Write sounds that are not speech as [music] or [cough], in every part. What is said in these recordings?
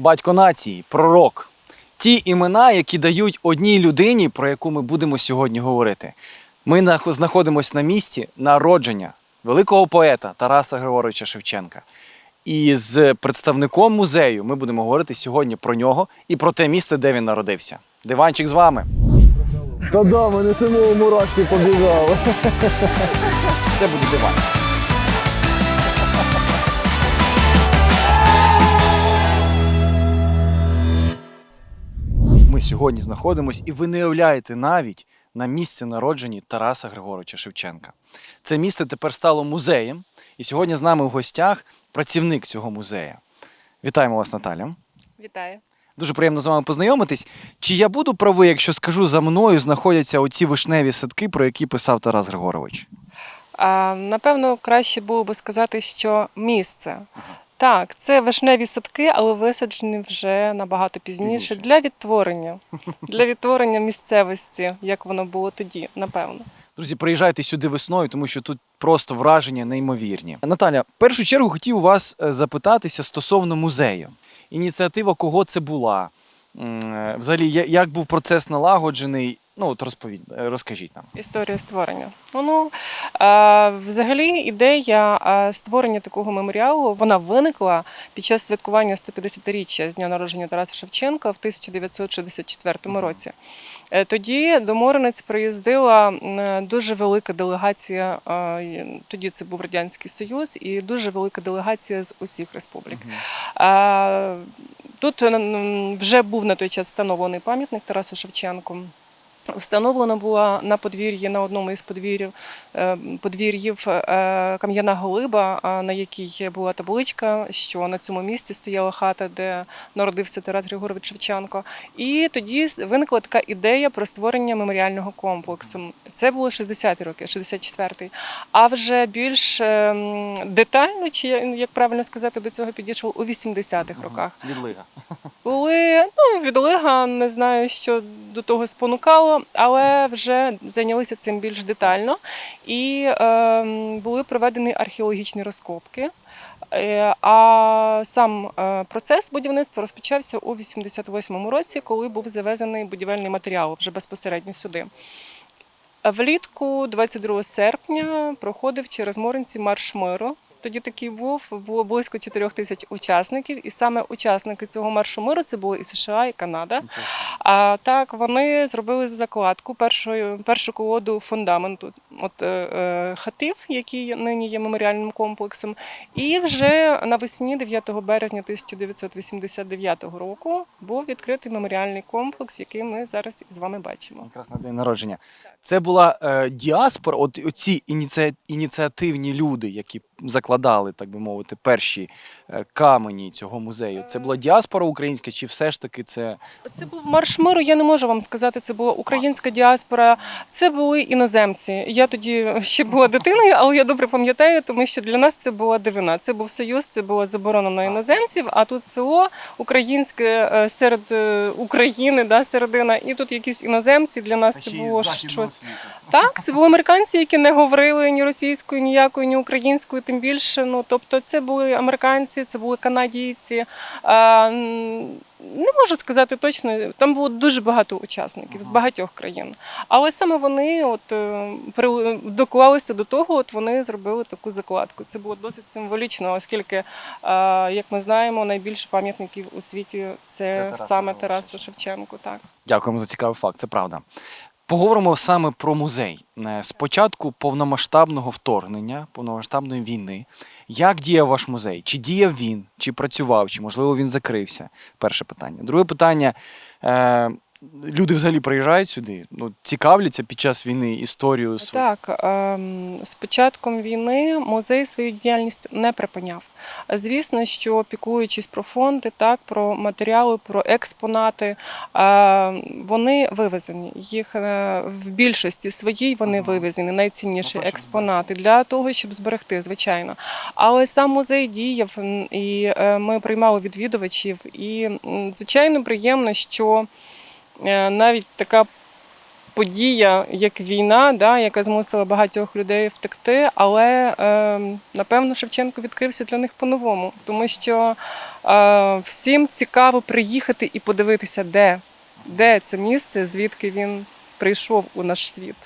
Батько нації, пророк. Ті імена, які дають одній людині, про яку ми будемо сьогодні говорити. Ми знаходимося на місці народження великого поета Тараса Григоровича Шевченка. І з представником музею ми будемо говорити сьогодні про нього і про те місце, де він народився. Диванчик з вами. Та да, мене самого мурашки побіжали. Це буде диван. Ми сьогодні знаходимось, і ви не уявляєте навіть на місці народження Тараса Григоровича Шевченка. Це місце тепер стало музеєм, і сьогодні з нами в гостях працівник цього музею. Вітаємо вас, Наталя. Вітаю. Дуже приємно з вами познайомитись. Чи я буду правий, якщо скажу за мною знаходяться оці вишневі садки, про які писав Тарас Григорович? А, напевно, краще було би сказати, що місце. Так, це вишневі садки, але висаджені вже набагато пізніше, Пізніше. для відтворення, для відтворення місцевості, як воно було тоді, напевно. Друзі, приїжджайте сюди весною, тому що тут просто враження неймовірні. Наталя, в першу чергу хотів у вас е, запитатися стосовно музею. Ініціатива кого це була? Е, Взагалі, як був процес налагоджений? Ну, от розповідь, е, розкажіть нам. Історія створення. Ну, ну е, взагалі, ідея е, створення такого меморіалу вона виникла під час святкування 150-річчя з дня народження Тараса Шевченка в 1964 році. Е, Тоді до Морениць приїздила дуже велика делегація. Тоді це був Радянський Союз, і дуже велика делегація з усіх республік. Тут вже був на той час встановлений пам'ятник Тарасу Шевченку. Встановлена була на подвір'ї на одному із подвір'їв е, подвір'їв е, кам'яна глиба, на якій була табличка, що на цьому місці стояла хата, де народився Тарас Григорович Шевченко. І тоді виникла така ідея про створення меморіального комплексу. Це було 60-ті роки, 64-й. А вже більш ем, детально, чи як правильно сказати, до цього підійшов у 80-х роках. Відлига. Були ну, відлига, не знаю, що до того спонукало, але вже зайнялися цим більш детально. І е, були проведені археологічні розкопки. Е, А сам е, процес будівництва розпочався у 88-му році, коли був завезений будівельний матеріал вже безпосередньо сюди. Влітку, 22 серпня, проходив через Моринці марш миру. Тоді такий був, було близько 4 тисяч учасників, і саме учасники цього маршу миру це були і США, і Канада. А так вони зробили закладку першої першу колоду фундаменту от е, е, хатів, які нині є меморіальним комплексом. І вже навесні 9 березня 1989 року був відкритий меморіальний комплекс, який ми зараз з вами бачимо. Якраз на день народження. Це була е, діаспора, от ці ініці... ініціативні люди, які закладали, так би мовити, перші е, камені цього музею. Це була діаспора українська, чи все ж таки це Це був марш миру. Я не можу вам сказати, це була українська діаспора. Це були іноземці. Я тоді ще була дитиною, але я добре пам'ятаю, тому що для нас це була дивина. Це був союз, це було заборонено іноземців. А тут село українське е, серед е, України, да, середина, і тут якісь іноземці. Для нас це було щось. Так, це були американці, які не говорили ні російською, ніякою, ні українською, тим більше. Ну тобто, це були американці, це були канадійці. А, не можу сказати точно, там було дуже багато учасників з багатьох країн. Але саме вони от е, доклалися до того, от вони зробили таку закладку. Це було досить символічно, оскільки, е, як ми знаємо, найбільше пам'ятників у світі це, Це Тарасу саме Тарасу Шевченку. Так. Дякуємо за цікавий факт, це правда. Поговоримо саме про музей. спочатку повномасштабного вторгнення, повномасштабної війни. Як діяв ваш музей? Чи діяв він, чи працював, чи можливо він закрився? Перше питання. Друге питання. Люди взагалі приїжджають сюди, ну, цікавляться під час війни історію свою. Так, ем, з початком війни музей свою діяльність не припиняв. Звісно, що піклуючись про фонди, так, про матеріали, про експонати, е, вони вивезені. Їх е, в більшості своїй вони вивезені, найцінніші Ну, експонати для того, щоб зберегти, звичайно. Але сам музей діяв, і е, ми приймали відвідувачів. І, звичайно, приємно, що навіть така подія, як війна, да, яка змусила багатьох людей втекти. Але е, напевно Шевченко відкрився для них по-новому, тому що е, всім цікаво приїхати і подивитися, де, де це місце, звідки він прийшов у наш світ.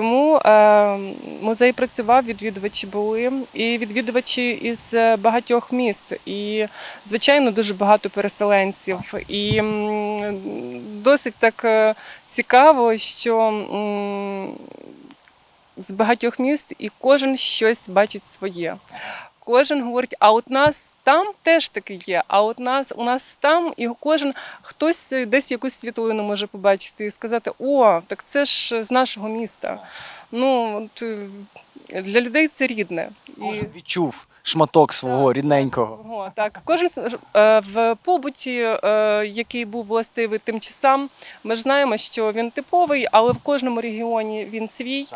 Тому е, музей працював, відвідувачі були, і відвідувачі із е, багатьох міст, і звичайно дуже багато переселенців. І досить так е, цікаво, що з багатьох міст і кожен щось бачить своє. Кожен говорить, а от нас там теж таки є. А от нас у нас там, і кожен хтось десь якусь світлину може побачити і сказати: О, так це ж з нашого міста. Ну от, е, для людей це рідне. І... Відчув шматок свого Так, рідненького. Ого, так, кожен е, в побуті, е, який був властивий тим часам, ми ж знаємо, що він типовий, але в кожному регіоні він свій.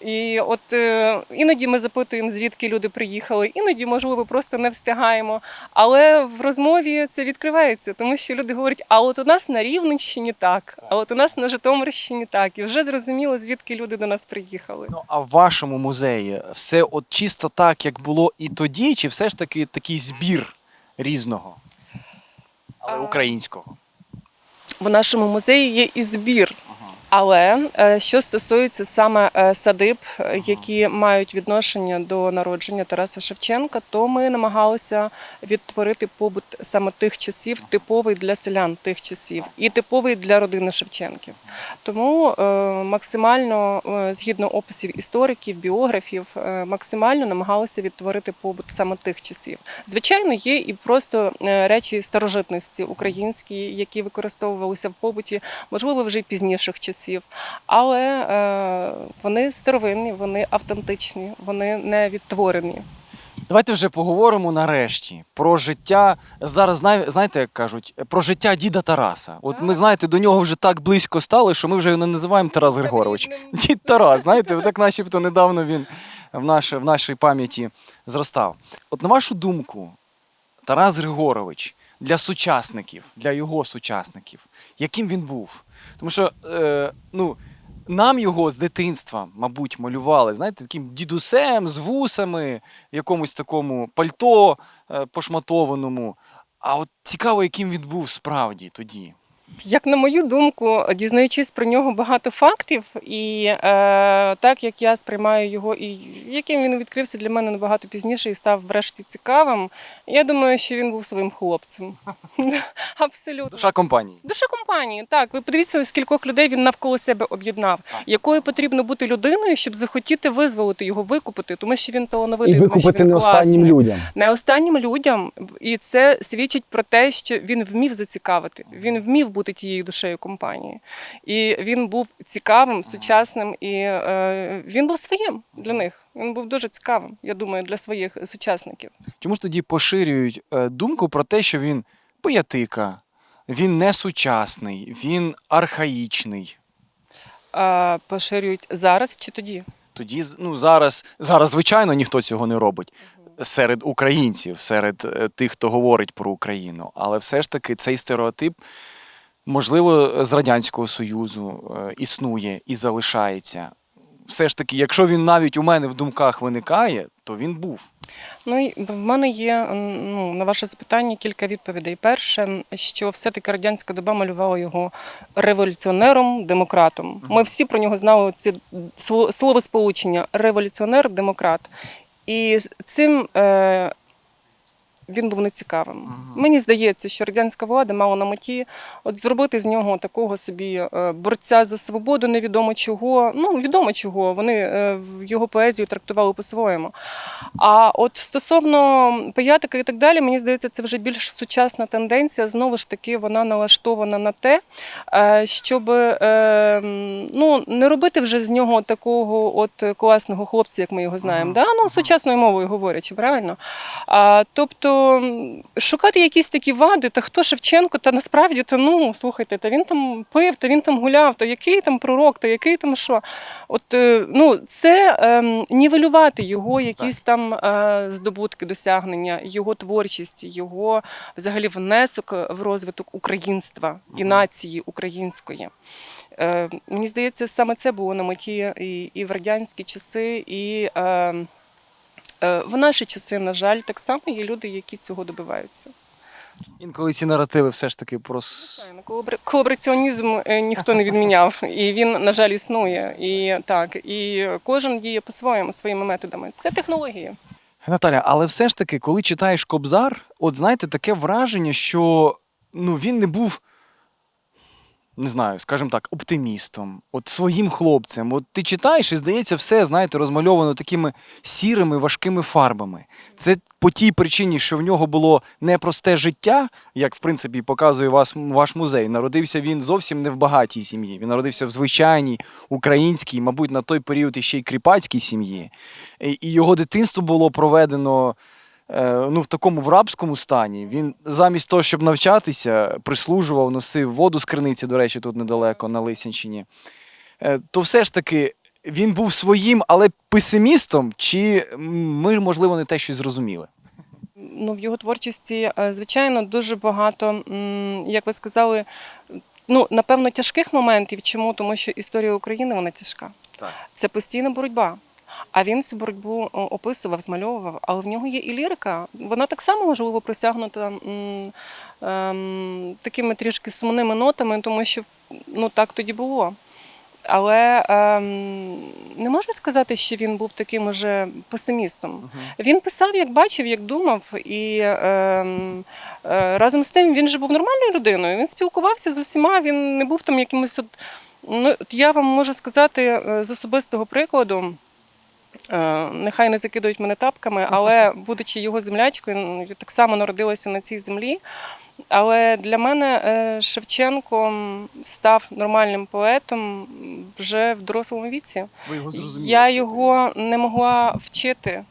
І от е, іноді ми запитуємо, звідки люди приїхали, іноді, можливо, просто не встигаємо. Але в розмові це відкривається, тому що люди говорять: а от у нас на Рівненщині так, а от у нас на Житомирщині так. І вже зрозуміло, звідки люди до нас приїхали. Ну а в вашому музеї все от чисто так, як було і тоді, чи все ж таки такий збір різного, але українського? В нашому музеї є і збір. Але е, що стосується саме е, садиб, е, які мають відношення до народження Тараса Шевченка, то ми намагалися відтворити побут саме тих часів, типовий для селян тих часів і типовий для родини Шевченків. Тому максимально, згідно описів істориків, біографів, максимально намагалися відтворити побут саме тих часів. Звичайно, є і просто речі старожитності українські, які використовувалися в побуті, можливо, вже й пізніших часів, але е, вони старовинні, вони автентичні, вони не відтворені. Давайте вже поговоримо нарешті про життя. Зараз знаєте, як кажуть, про життя діда Тараса. От ми знаєте, до нього вже так близько стали, що ми вже його не називаємо Тарас Григорович. [laughs] Дід Тарас, знаєте, так начебто недавно він в, наш, в нашій пам'яті зростав. От на вашу думку, Тарас Григорович для сучасників, для його сучасників, яким він був? Тому що е, ну, нам його з дитинства, мабуть, малювали, знаєте, таким дідусем з вусами, в якомусь такому пальто е, пошматованому. А от цікаво, яким він був справді тоді. Як на мою думку, дізнаючись про нього багато фактів, і е, так як я сприймаю його, і яким він відкрився для мене набагато пізніше і став врешті цікавим, я думаю, що він був своїм хлопцем. [laughs] Абсолютно. Душа компанії. Душа компанії, так. Ви подивіться, скількох людей він навколо себе об'єднав. Якою потрібно бути людиною, щоб захотіти визволити його, викупити, тому що він талановитий. І тому він не останнім класний. людям. Не останнім людям, і це свідчить про те, що він вмів зацікавити. Він вмів бути тією душею компанії. І він був цікавим, сучасним, і е, він був своїм для них. Він був дуже цікавим, я думаю, для своїх сучасників. Чому ж тоді поширюють е, думку про те, що він поятика, він не сучасний, він архаїчний. А поширюють зараз чи тоді? Тоді ну, зараз, зараз, звичайно, ніхто цього не робить серед українців, серед е, тих, хто говорить про Україну. Але все ж таки цей стереотип, можливо, з Радянського Союзу е, існує і залишається. Все ж таки, якщо він навіть у мене в думках виникає, то він був. Ну в мене є ну, на ваше запитання кілька відповідей. Перше, що все-таки радянська доба малювала його революціонером, демократом. Ми всі про нього знали ці слово- словосполучення революціонер, демократ. І цим е, він був нецікавим. Мгм. Мені здається, що радянська влада мала на меті от зробити з нього такого собі е, борця за свободу, невідомо чого. Ну, відомо чого. Вони е, його поезію трактували по-своєму. А от стосовно пиятика і так далі, мені здається, це вже більш сучасна тенденція. Знову ж таки, вона налаштована на те, е, щоб ну, не робити вже з нього такого от класного хлопця, як ми його знаємо. Мгм. Да? Ну, сучасною мовою говорячи, правильно? А, тобто шукати якісь такі вади, та хто Шевченко, та насправді та ну слухайте, та він там пив, та він там гуляв, та який там пророк, та який там що. От е, ну це ем, нівелювати його якісь там е, здобутки, досягнення, його творчість, його взагалі внесок в розвиток українства і нації української. Е, мені здається, саме це було на меті і, і в радянські часи, і е, е, в наші часи, на жаль, так само є люди, які цього добиваються. Інколи ці наративи все ж таки про Колабораціонізм е, ніхто не відміняв, і він, на жаль, існує. І так, і кожен діє по-своєму, своїми методами. Це технології. Наталя, але все ж таки, коли читаєш Кобзар, от знаєте, таке враження, що ну, він не був, не знаю, скажімо так, оптимістом, от своїм хлопцем. От ти читаєш і здається, все, знаєте, розмальовано такими сірими, важкими фарбами. Це по тій причині, що в нього було непросте життя, як в принципі показує вас ваш музей. Народився він зовсім не в багатій сім'ї. Він народився в звичайній українській, мабуть, на той період іще й кріпацькій сім'ї. І його дитинство було проведено ну, в такому в рабському стані. Він замість того, щоб навчатися, прислужував, носив воду з криниці, до речі, тут недалеко на Лисянщині. Е, То все ж таки він був своїм, але песимістом, чи ми, можливо, не те щось зрозуміли? Ну, в його творчості, е, звичайно, дуже багато, як ви сказали, ну, напевно, тяжких моментів. Чому? Тому що історія України вона тяжка. Так. Це постійна боротьба. А він цю боротьбу описував, змальовував, але в нього є і лірика. Вона так само можливо просягнута ем, такими трішки сумними нотами, тому що ну, так тоді було. Але ем, не можна сказати, що він був таким уже песимістом. Він писав, як бачив, як думав, і ем, е, разом з тим він же був нормальною людиною. Він спілкувався з усіма, він не був там якимось. От, ну, я вам можу сказати е, з особистого прикладу. Е, Нехай не закидують мене тапками, але [laughs] будучи його землячкою, я так само народилася на цій землі. Але для мене е, Шевченко став нормальним поетом вже в дорослому віці. Ви його Я його не могла вчити.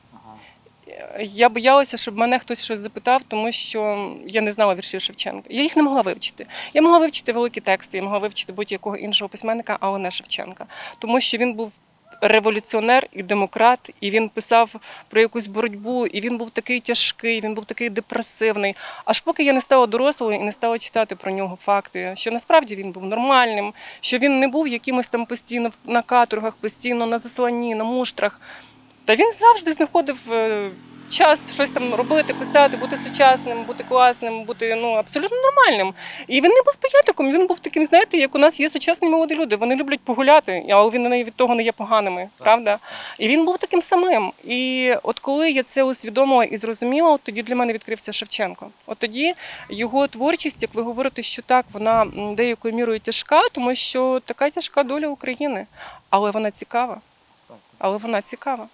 Я боялася, щоб мене хтось щось запитав, тому що я не знала віршів Шевченка. Я їх не могла вивчити. Я могла вивчити великі тексти, я могла вивчити будь-якого іншого письменника, але не Шевченка. Тому що він був революціонер і демократ, і він писав про якусь боротьбу, і він був такий тяжкий, він був такий депресивний. Аж поки я не стала дорослою і не стала читати про нього факти, що насправді він був нормальним, що він не був якимось там постійно на каторгах, постійно на засланні, на муштрах. Та він завжди знаходив е, час щось там робити, писати, бути сучасним, бути класним, бути ну абсолютно нормальним. І він не був пиятиком, він був таким, знаєте, як у нас є сучасні молоді люди. Вони люблять погуляти, але він від того не є поганими, правда? І він був таким самим. І от коли я це усвідомила і зрозуміла, от тоді для мене відкрився Шевченко. От тоді його творчість, як ви говорите, що так, вона деякою мірою тяжка, тому що така тяжка доля України, але вона цікава. Але вона цікава.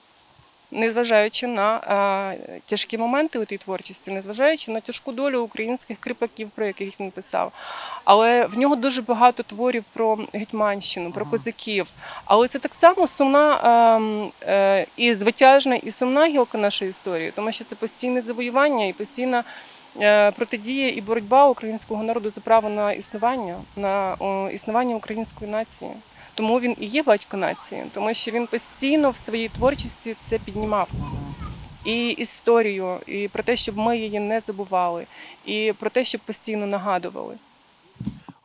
Незважаючи на е, тяжкі моменти у тій творчості, незважаючи на тяжку долю українських кріпаків, про яких він писав. Але в нього дуже багато творів про Гетьманщину, про козаків. Але це так само сумна ем, е, і звитяжна, і сумна гілка нашої історії, тому що це постійне завоювання і постійна е, протидія і боротьба українського народу за право на існування, на існування української нації. Тому він і є батько нації, тому що він постійно в своїй творчості це піднімав. І історію, і про те, щоб ми її не забували, і про те, щоб постійно нагадували.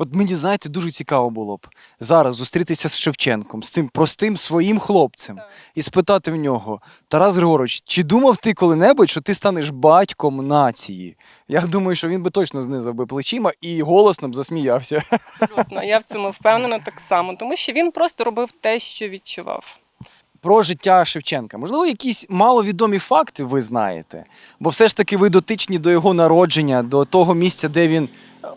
От мені, знаєте, дуже цікаво було б зараз зустрітися з Шевченком, з цим простим своїм хлопцем, і спитати в нього: Тарас Григорович, чи думав ти коли-небудь, що ти станеш батьком нації? Я думаю, що він би точно знизав би плечима і голосно б засміявся. Абсолютно, я в цьому впевнена так само, тому що він просто робив те, що відчував. Про життя Шевченка. Можливо, якісь маловідомі факти ви знаєте, бо все ж таки ви дотичні до його народження, до того місця, де він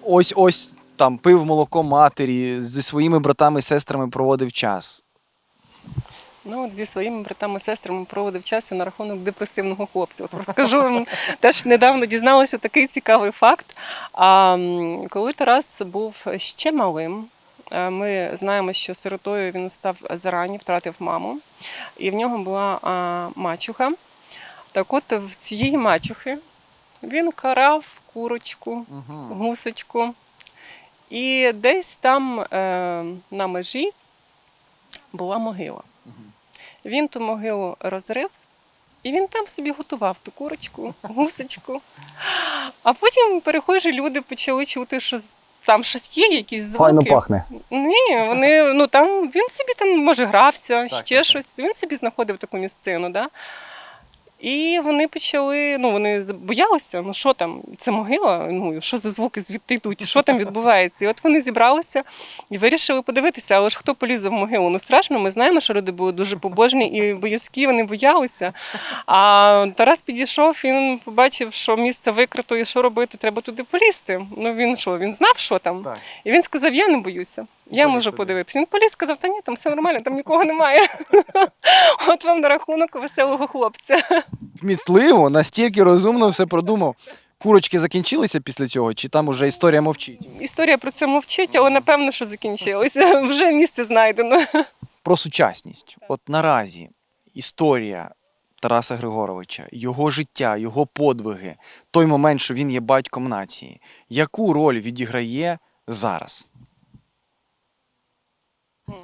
ось ось там пив молоко матері, зі своїми братами і сестрами проводив час. Ну, от зі своїми братами і сестрами проводив час на рахунок депресивного хлопця. От розкажу вам [laughs] теж недавно дізналася такий цікавий факт. А коли Тарас був ще малим, е, ми знаємо, що сиротою він став зарані, втратив маму, і в нього була а, мачуха. Так от в цієї мачухи Він карав курочку, гусочку. І десь там е, на межі була могила. Він ту могилу розрив, і він там собі готував ту курочку, гусочку. А потім перехожі люди почали чути, що там щось є, якісь звуки. Файно пахне. Ні, вони ну там він собі там може грався, Так, ще так, щось. Він собі знаходив таку місцину, да? І вони почали, ну вони боялися, ну що там, це могила, ну що за звуки звідти йдуть, що там відбувається. І от вони зібралися і вирішили подивитися, але ж хто полізе в могилу? Ну страшно, ми знаємо, що люди були дуже побожні і боязкі, вони боялися. А Тарас підійшов, він побачив, що місце викрито, і що робити, треба туди полізти. Ну він що, він знав, що там? Так. І він сказав: Я не боюся, я можу туди. подивитися. Він поліз, сказав, та ні, там все нормально, там нікого немає. [laughs] От вам на рахунок веселого хлопця. Кмітливо, настільки розумно все продумав. Курочки закінчилися після цього, чи там уже історія мовчить? Історія про це мовчить, але напевно, що закінчилося. [laughs] Вже місце знайдено. Про сучасність. От наразі історія Тараса Григоровича, його життя, його подвиги, той момент, що він є батьком нації. Яку роль відіграє зараз?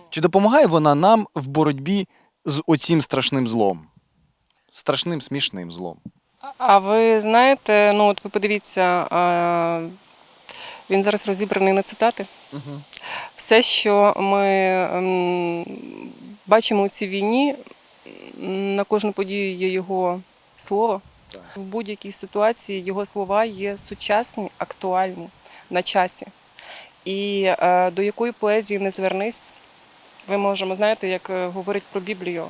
Чи допомагає вона нам в боротьбі з оцім страшним злом? Страшним смішним злом. А ви знаєте, ну от ви подивіться, а, він зараз розібраний на цитати. Все, що ми ем, бачимо у цій війні, м, на кожну подію є його слово. Так. В будь-якій ситуації його слова є сучасні, актуальні, на часі. І е, до якої поезії не звернись, ви можемо, знаєте, як е, говорить про Біблію.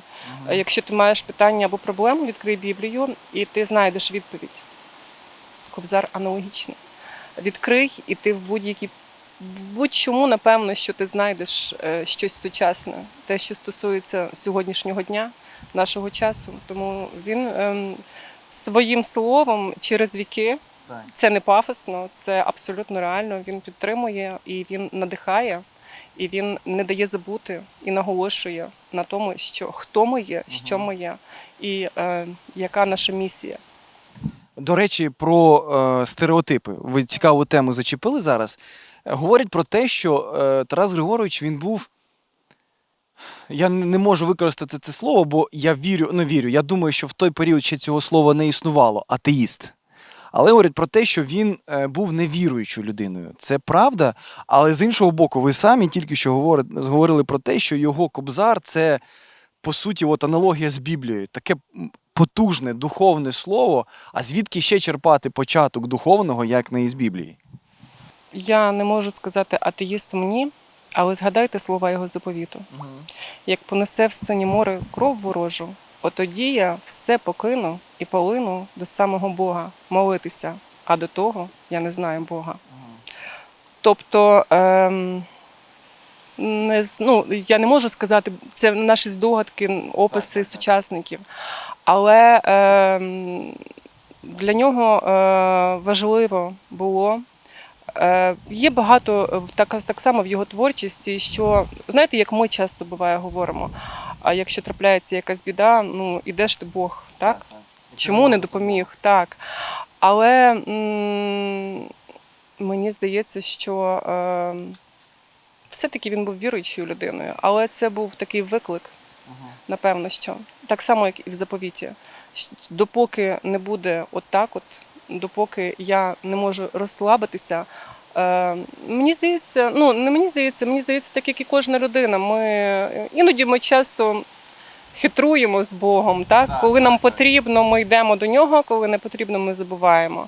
Е, Якщо ти маєш питання або проблему, відкрий Біблію, і ти знайдеш відповідь. Кобзар аналогічний. Відкрий, і ти в будь-якій в будь-чому, напевно, що ти знайдеш е, щось сучасне, те, що стосується сьогоднішнього дня, нашого часу. Тому він ем, своїм словом через віки, це не пафосно, це абсолютно реально. Він підтримує і він надихає, і він не дає забути і наголошує на тому, що хто ми є, що ми є, і е, яка наша місія. До речі, про е, стереотипи. Ви цікаву тему зачепили зараз. Говорять про те, що е, Тарас Григорович він був. Я не можу використати це слово, бо я вірю, не вірю. Я думаю, що в той період ще цього слова не існувало атеїст. Але говорять про те, що він е, був невіруючою людиною. Це правда. Але з іншого боку, ви самі тільки що говорили про те, що його кобзар це по суті от аналогія з Біблією. Таке потужне духовне слово. А звідки ще черпати початок духовного, як не із Біблії? Я не можу сказати атеїстом ні, але згадайте слова його заповіту. Як понесе в сині море кров ворожу, отоді я все покину і полину до самого Бога молитися, а до того я не знаю Бога. Тобто, ем, не, ну, я не можу сказати, це наші здогадки, описи Так, так, сучасників, але ем, для нього е, важливо було. Е, є багато е, так, так само в його творчості, що знаєте, як ми часто буває говоримо. А якщо трапляється якась біда, ну іде ж ти Бог, так? Чому не допоміг? Так. Але м, мені здається, що е, все-таки він був віруючою людиною, але це був такий виклик, напевно, що так само, як і в заповіті. Допоки не буде отак, от, допоки я не можу розслабитися. Е, мені здається, ну не мені здається, мені здається, так як і кожна людина. Ми іноді ми часто хитруємо з Богом. Так, коли нам так. потрібно, ми йдемо до нього, коли не потрібно, ми забуваємо.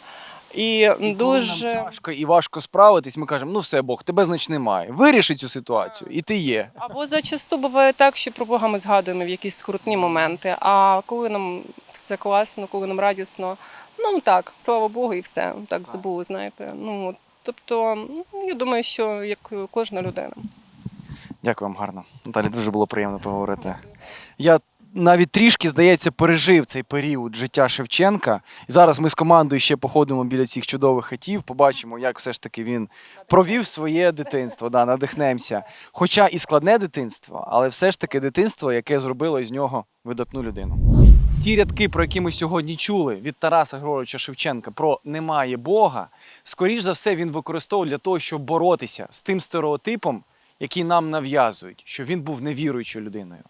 І, І коли дуже нам тяжко і важко справитись, ми кажемо, ну все, Бог, тебе значить немає. Виріши цю ситуацію, і ти є. або зачасту буває так, що про Бога ми згадуємо в якісь скрутні моменти. А коли нам все класно, коли нам радісно, ну так, слава Богу, і все. Так Так. забули, знаєте. Ну от, тобто, я думаю, що як кожна людина. Дякую вам гарно. Наталі, дуже було приємно поговорити. Я навіть трішки, здається, пережив цей період життя Шевченка. І зараз ми з командою ще походимо біля цих чудових хатів, побачимо, як все ж таки він провів своє дитинство. Да, надихнемося. Хоча і складне дитинство, але все ж таки дитинство, яке зробило із нього видатну людину. Ті рядки, про які ми сьогодні чули від Тараса Григоровича Шевченка про немає Бога, скоріш за все, він використовував для того, щоб боротися з тим стереотипом, який нам нав'язують, що він був невіруючою людиною.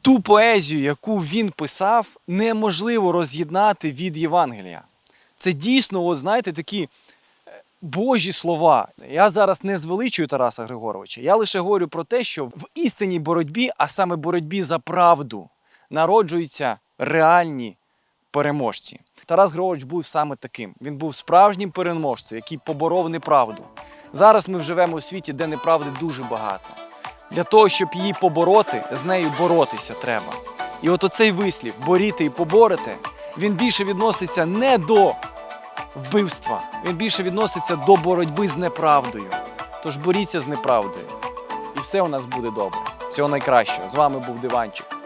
Ту поезію, яку він писав, неможливо роз'єднати від Євангелія. Це дійсно, от знаєте, такі е, Божі слова. Я зараз не звеличую Тараса Григоровича. Я лише говорю про те, що в істинній боротьбі, а саме боротьбі за правду, народжуються реальні переможці. Тарас Григорович був саме таким. Він був справжнім переможцем, який поборов неправду. Зараз ми живемо у світі, де неправди дуже багато. Для того, щоб її побороти, з нею боротися треба. І от оцей вислів боріти і поборете, він більше відноситься не до вбивства, він більше відноситься до боротьби з неправдою. Тож боріться з неправдою. І все у нас буде добре. Всього найкращого. З вами був Диванчик.